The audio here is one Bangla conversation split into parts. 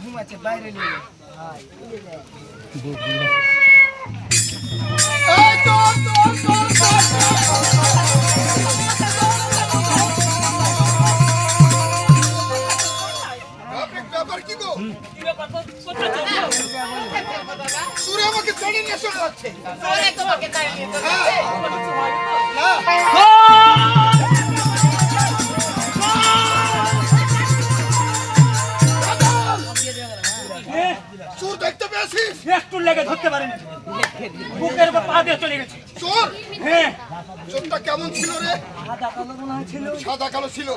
ঘুমাচ্ছে বাইরে নিয়ে সুরে আমাকে চড়ে নিয়ে চলে যাচ্ছে সুর দেখতে পেয়েছিস একটু লেগে ধরতে পারেনি। বুকের উপর পা দিয়ে চলে গেছে। চোর? হ্যাঁ। চোরটা কেমন ছিল রে? সাদা কালো ছিল।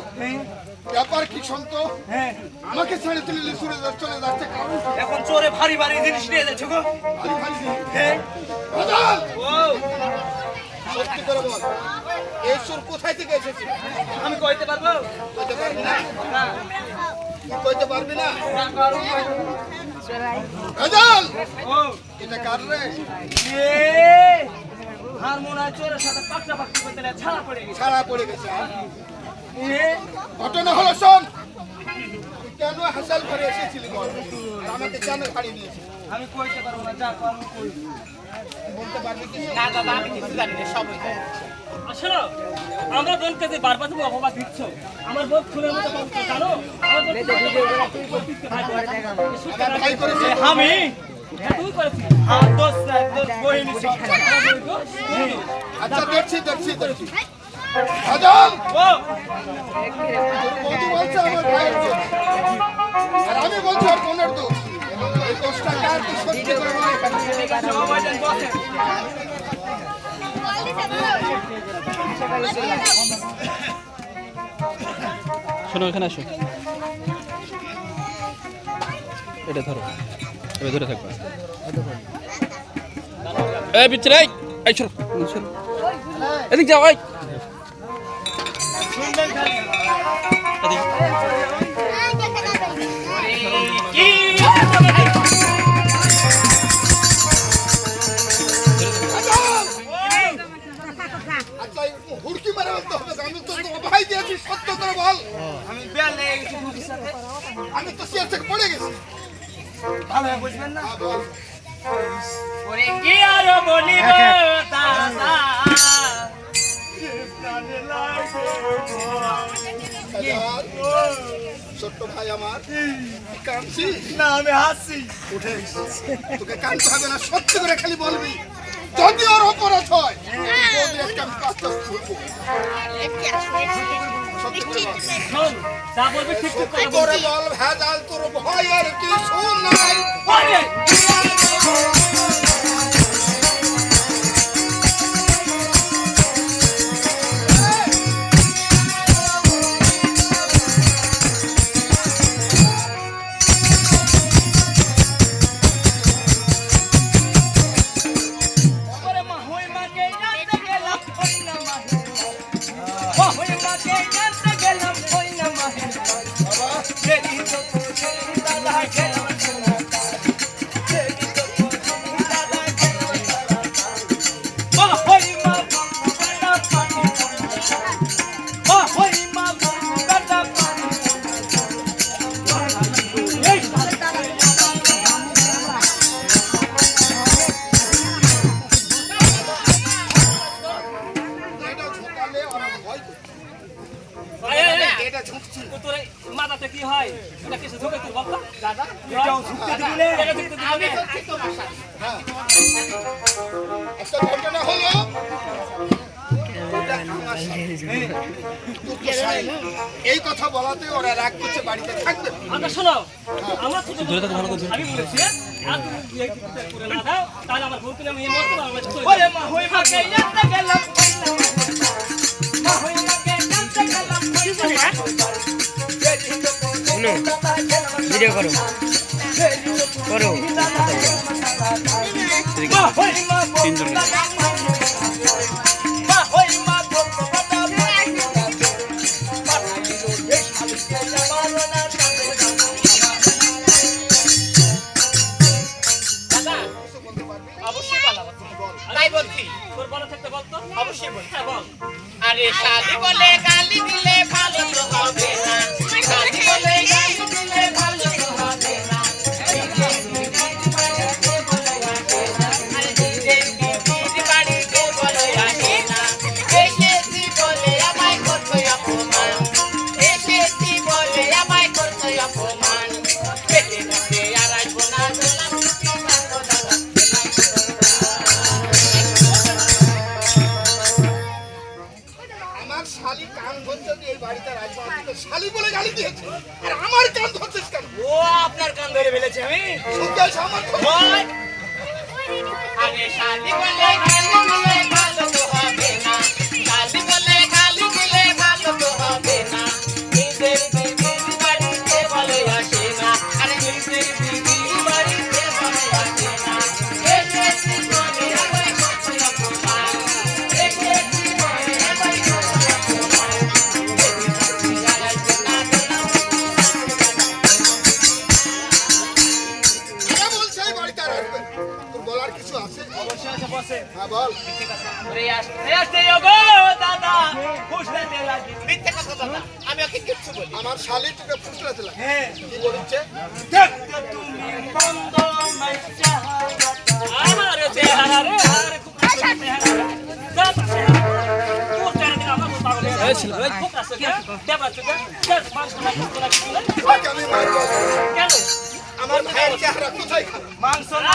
ব্যাপার কি সন্ত হ্যাঁ। আমাকে ছেড়ে তুলে সুরে চলে যাচ্ছে কারণ? এখন চোরে ভারী ভারী জিনিস নিয়ে যাচ্ছে গো। ভারী ভারী হ্যাঁ। সত্যি করে বল এই সুর কোথায় থেকে এসেছে? আমি কইতে পারব? কইতে পারবি না? না। তুই কইতে পারবি না? ও এটা কার রে এ হারমোনা চোরের সাথে পাকড়া পাকড়ি করতে ছাড়া পড়ে গেছে ছাড়া পড়ে গেছে ঘটনা হলো শোন কেন হাসাল করে এসেছিলি আমাকে কেন ছাড়িয়ে নিয়েছিস আমি কইতে পারব না যা পারব কই। বলতে পারবি কি? না দাদা আমি কিছু জানি না সব আসলে আমরা বোনকে যে বারবার তুমি অপবাদ দিচ্ছ আমার বোন মতো বলছো জানো? আমি? হ্যাঁ, তুই করেছিস হ্যাঁ। দোষ দোষ বহিনী। আচ্ছা দেখছি দেখছি দেখছি। বলছে আমার আর আমি বলছি আর বোনের দোষ শোনো, এখানে আসো। এটা ধরো। এবার ধরে থাকবা এই পিছনে এই, সরো। এদিক যাও, এই। ছোট্ট ভাই আমার। কাঁদছি না আমি হাসি। উঠে তোকে কাঁদতে হবে না সত্যি করে খালি বলবি। যদি ওর অপরাধ হয় বল। ভেজাল তোর ভয় আর কিছু নাই। আমি বলেছি আর করো করো তিনজন তাই বলছি। তোর বলা থাকতে বলতো? অবশ্যই হ্যাঁ, বল। আরে শালি বলে গালি দিলে আমার কান ধরছিস কেন? ও আপনার কান ধরে ফেলেছি আমি? আমার ছিল আমার ভাইয়ের চেহারা কোথায় মাংস না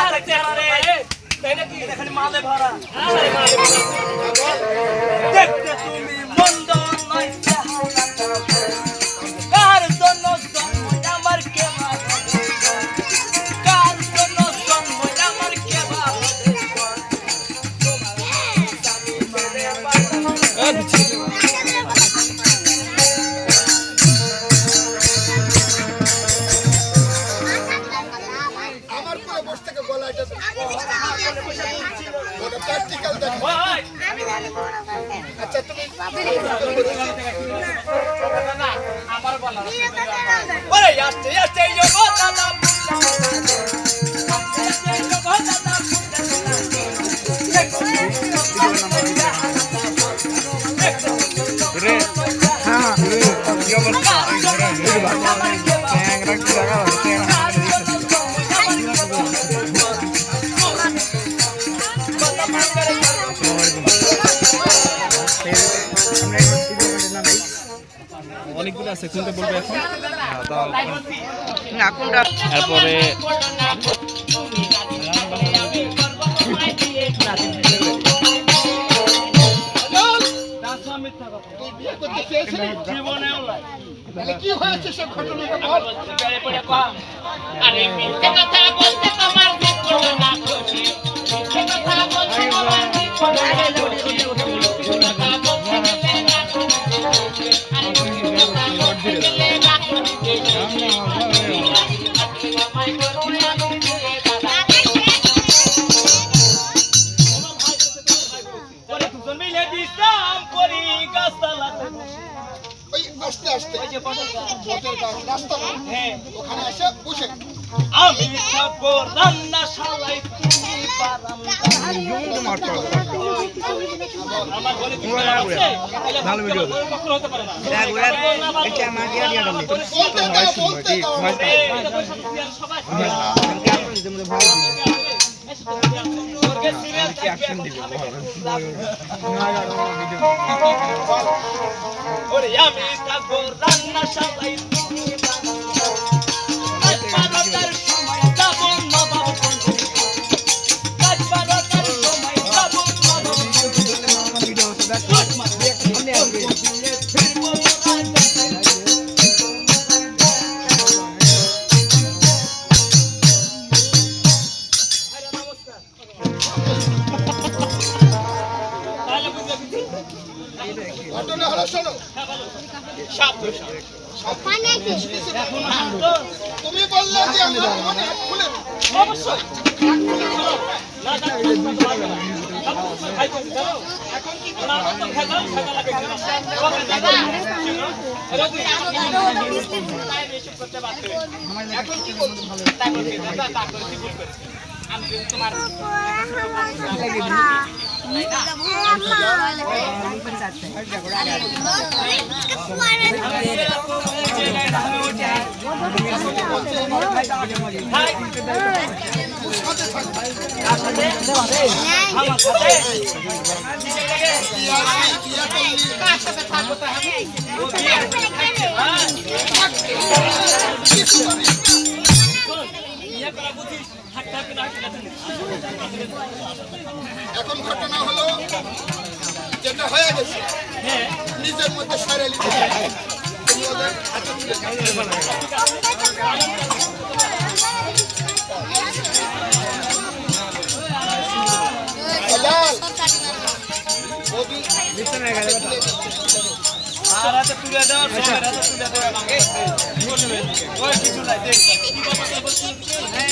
অনেকগুলো আছে কোনটা বলব এখন? তারপরে জীবনেও বল হয়েছে পড়ে ঘটনা আরে মিথ্যে কথা বলতে ওখানে এসে বসে আমি খাব রান্না তুমি বারান্দা আমি থাকব রান্না শালাই আমি তোমার আমার এখন ঘটনা হলো যেটা হয়ে গেছে নিজের মধ্যে সারে আর হাতে তুলে দাও সবার হাতে তুলে দাও আমাকে ওই কিছু নাই দেখ কি কথা বলছিস ঠিক আছে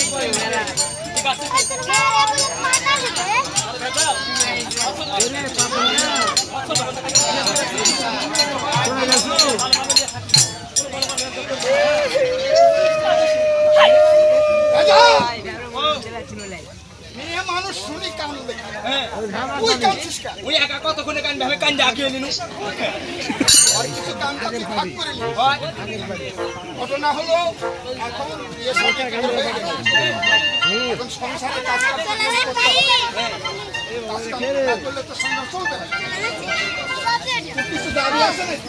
আর মেয়ে মানুষ শুনি কানবে তুই কেন ওই একা কতক্ষণে কান ভাবে কান ডাকিয়ে নিনু আর কিছু ভাগ করে ঘটনা হলো এখন বিয়ে শাদী করে হয়ে গেছে। এখন সংসারে কাজ করতে। না করলে তো সংসার চলবে না। কিছু দাবি আছে নাকি?